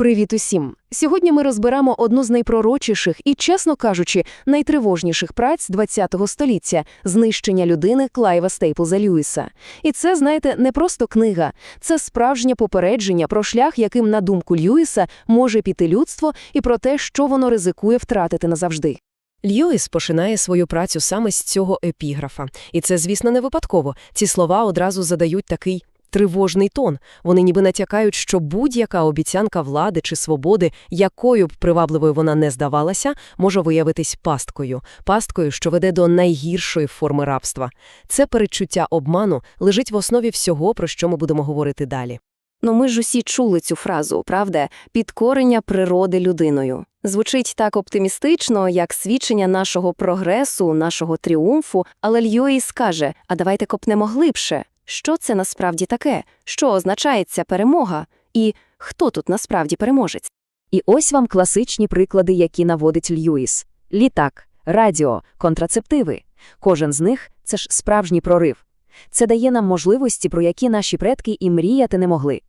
Привіт усім! Сьогодні ми розберемо одну з найпророчіших і, чесно кажучи, найтривожніших праць ХХ століття – знищення людини Клайва Стейплза Льюіса. І це, знаєте, не просто книга. Це справжнє попередження про шлях, яким, на думку Льюіса, може піти людство, і про те, що воно ризикує втратити назавжди. Льюіс починає свою працю саме з цього епіграфа. І це, звісно, не випадково. Ці слова одразу задають такий тривожний тон. Вони ніби натякають, що будь-яка обіцянка влади чи свободи, якою б привабливою вона не здавалася, може виявитись пасткою. Пасткою, що веде до найгіршої форми рабства. Це передчуття обману лежить в основі всього, про що ми будемо говорити далі. Ну ми ж усі чули цю фразу, правда? Підкорення природи людиною. Звучить так оптимістично, як свідчення нашого прогресу, нашого тріумфу, але Льюіс каже, а давайте копнемо глибше. Що це насправді таке? Що означає ця перемога? І хто тут насправді переможець? І ось вам класичні приклади, які наводить Льюіс. Літак, радіо, контрацептиви. Кожен з них – це ж справжній прорив. Це дає нам можливості, про які наші предки і мріяти не могли.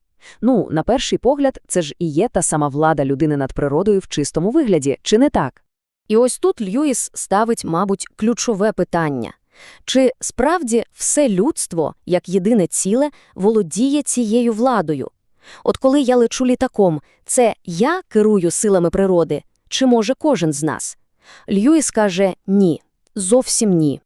Ну, на перший погляд, це ж і є та сама влада людини над природою в чистому вигляді, чи не так? І ось тут Льюіс ставить, мабуть, ключове питання. Чи справді все людство, як єдине ціле, володіє цією владою? От коли я лечу літаком, це я керую силами природи, чи може кожен з нас? Льюіс каже ні, зовсім ні.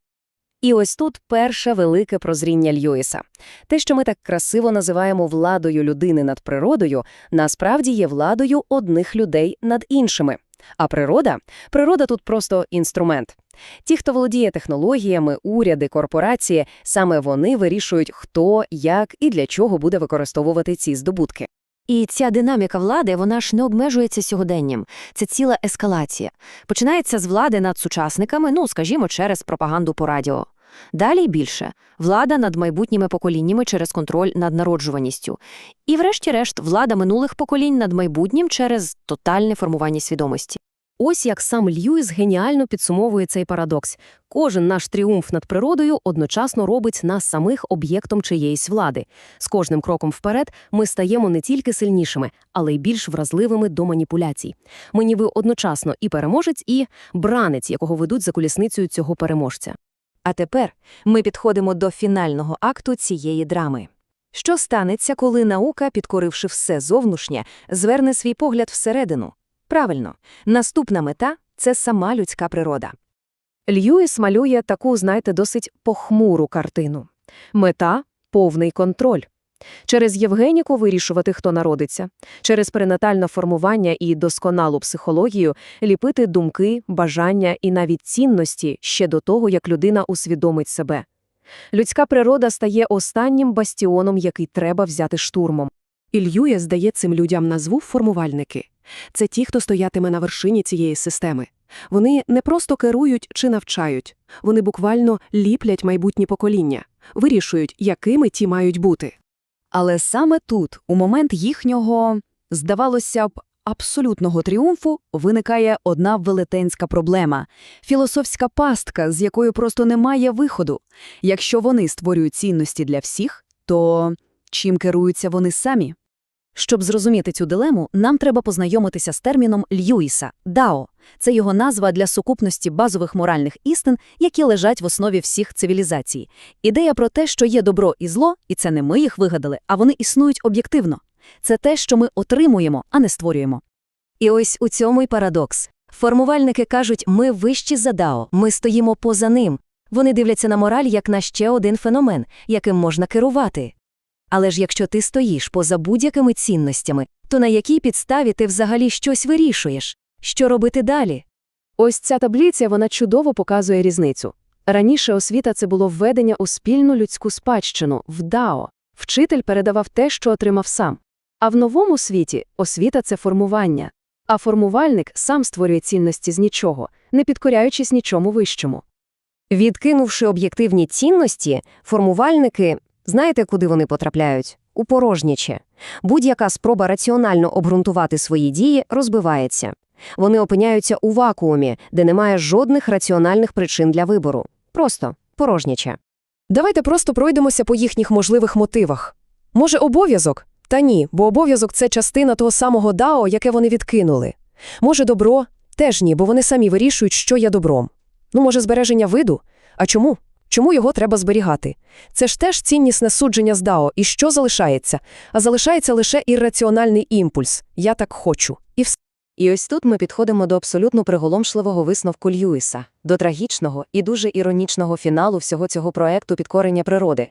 І ось тут перше велике прозріння Льюіса. Те, що ми так красиво називаємо владою людини над природою, насправді є владою одних людей над іншими. А природа? Природа тут просто інструмент. Ті, хто володіє технологіями, уряди, корпорації, саме вони вирішують, хто, як і для чого буде використовувати ці здобутки. І ця динаміка влади, вона ж не обмежується сьогоденням. Це ціла ескалація. Починається з влади над сучасниками, ну, скажімо, через пропаганду по радіо. Далі більше – влада над майбутніми поколіннями через контроль над народжуваністю. І врешті-решт влада минулих поколінь над майбутнім через тотальне формування свідомості. Ось як сам Льюіс геніально підсумовує цей парадокс. Кожен наш тріумф над природою одночасно робить нас самих об'єктом чиєїсь влади. З кожним кроком вперед ми стаємо не тільки сильнішими, але й більш вразливими до маніпуляцій. Ми ніби одночасно і переможець, і бранець, якого ведуть за колісницею цього переможця. А тепер ми підходимо до фінального акту цієї драми. Що станеться, коли наука, підкоривши все зовнішнє, зверне свій погляд всередину? Правильно, наступна мета – це сама людська природа. Льюіс малює таку, знаєте, досить похмуру картину. Мета – повний контроль. Через Євгеніку вирішувати, хто народиться, через перинатальне формування і досконалу психологію ліпити думки, бажання і навіть цінності ще до того, як людина усвідомить себе. Людська природа стає останнім бастіоном, який треба взяти штурмом. І Льюіс дає цим людям назву формувальники. Це ті, хто стоятиме на вершині цієї системи. Вони не просто керують чи навчають, вони буквально ліплять майбутні покоління, вирішують, якими ті мають бути. Але саме тут, у момент їхнього, здавалося б, абсолютного тріумфу, виникає одна велетенська проблема – філософська пастка, з якою просто немає виходу. Якщо вони створюють цінності для всіх, то чим керуються вони самі? Щоб зрозуміти цю дилему, нам треба познайомитися з терміном Льюіса – «дао». Це його назва для сукупності базових моральних істин, які лежать в основі всіх цивілізацій. Ідея про те, що є добро і зло, і це не ми їх вигадали, а вони існують об'єктивно. Це те, що ми отримуємо, а не створюємо. І ось у цьому й парадокс. Формувальники кажуть, ми вищі за дао, ми стоїмо поза ним. Вони дивляться на мораль як на ще один феномен, яким можна керувати. Але ж якщо ти стоїш поза будь-якими цінностями, то на якій підставі ти взагалі щось вирішуєш? Що робити далі? Ось ця таблиця вона чудово показує різницю. Раніше освіта це було введення у спільну людську спадщину, в дао. Вчитель передавав те, що отримав сам. А в новому світі освіта це формування. А формувальник сам створює цінності з нічого, не підкоряючись нічому вищому. Відкинувши об'єктивні цінності, формувальники Знаєте, куди вони потрапляють? У порожніче. Будь-яка спроба раціонально обґрунтувати свої дії розбивається. Вони опиняються у вакуумі, де немає жодних раціональних причин для вибору. Просто порожняче. Давайте просто пройдемося по їхніх можливих мотивах. Може, обов'язок? Та ні, бо обов'язок – це частина того самого дао, яке вони відкинули. Може, добро? Теж ні, бо вони самі вирішують, що є добром. Ну, може, збереження виду? А чому? Чому його треба зберігати? Це ж теж ціннісне судження з дао. І що залишається? А залишається лише ірраціональний імпульс. Я так хочу. І все. І ось тут ми підходимо до абсолютно приголомшливого висновку Льюіса, до трагічного і дуже іронічного фіналу всього цього проекту підкорення природи.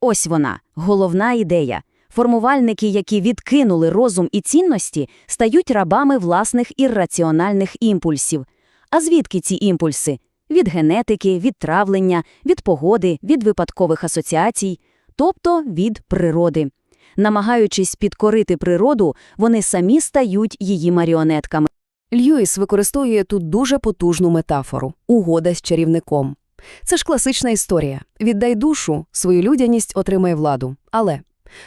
Ось вона, головна ідея. Формувальники, які відкинули розум і цінності, стають рабами власних ірраціональних імпульсів. А звідки ці імпульси? Від генетики, від травлення, від погоди, від випадкових асоціацій, тобто від природи. Намагаючись підкорити природу, вони самі стають її маріонетками. Льюіс використовує тут дуже потужну метафору – угода з чарівником. Це ж класична історія. Віддай душу, свою людяність отримає владу. Але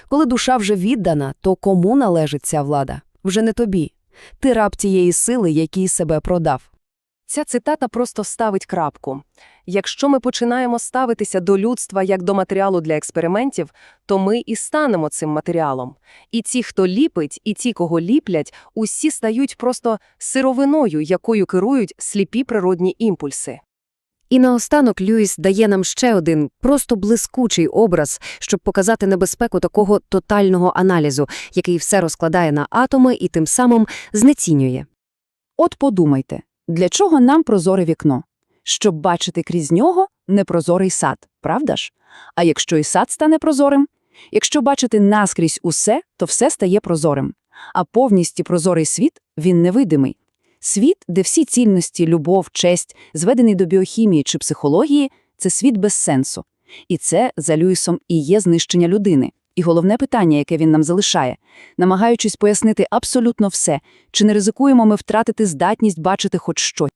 коли душа вже віддана, то кому належить ця влада? Вже не тобі. Ти раб тієї сили, який себе продав. Ця цитата просто ставить крапку. Якщо ми починаємо ставитися до людства як до матеріалу для експериментів, то ми і станемо цим матеріалом. І ті, хто ліпить, і ті, кого ліплять, усі стають просто сировиною, якою керують сліпі природні імпульси. І наостанок Льюіс дає нам ще один просто блискучий образ, щоб показати небезпеку такого тотального аналізу, який все розкладає на атоми і тим самим знецінює. От подумайте, для чого нам прозоре вікно? Щоб бачити крізь нього непрозорий сад, правда ж? А якщо і сад стане прозорим? Якщо бачити наскрізь усе, то все стає прозорим. А повністю прозорий світ – він невидимий. Світ, де всі цінності, любов, честь, зведений до біохімії чи психології – це світ без сенсу. І це, за Люїсом, і є знищення людини. І головне питання, яке він нам залишає, намагаючись пояснити абсолютно все, чи не ризикуємо ми втратити здатність бачити хоч щось.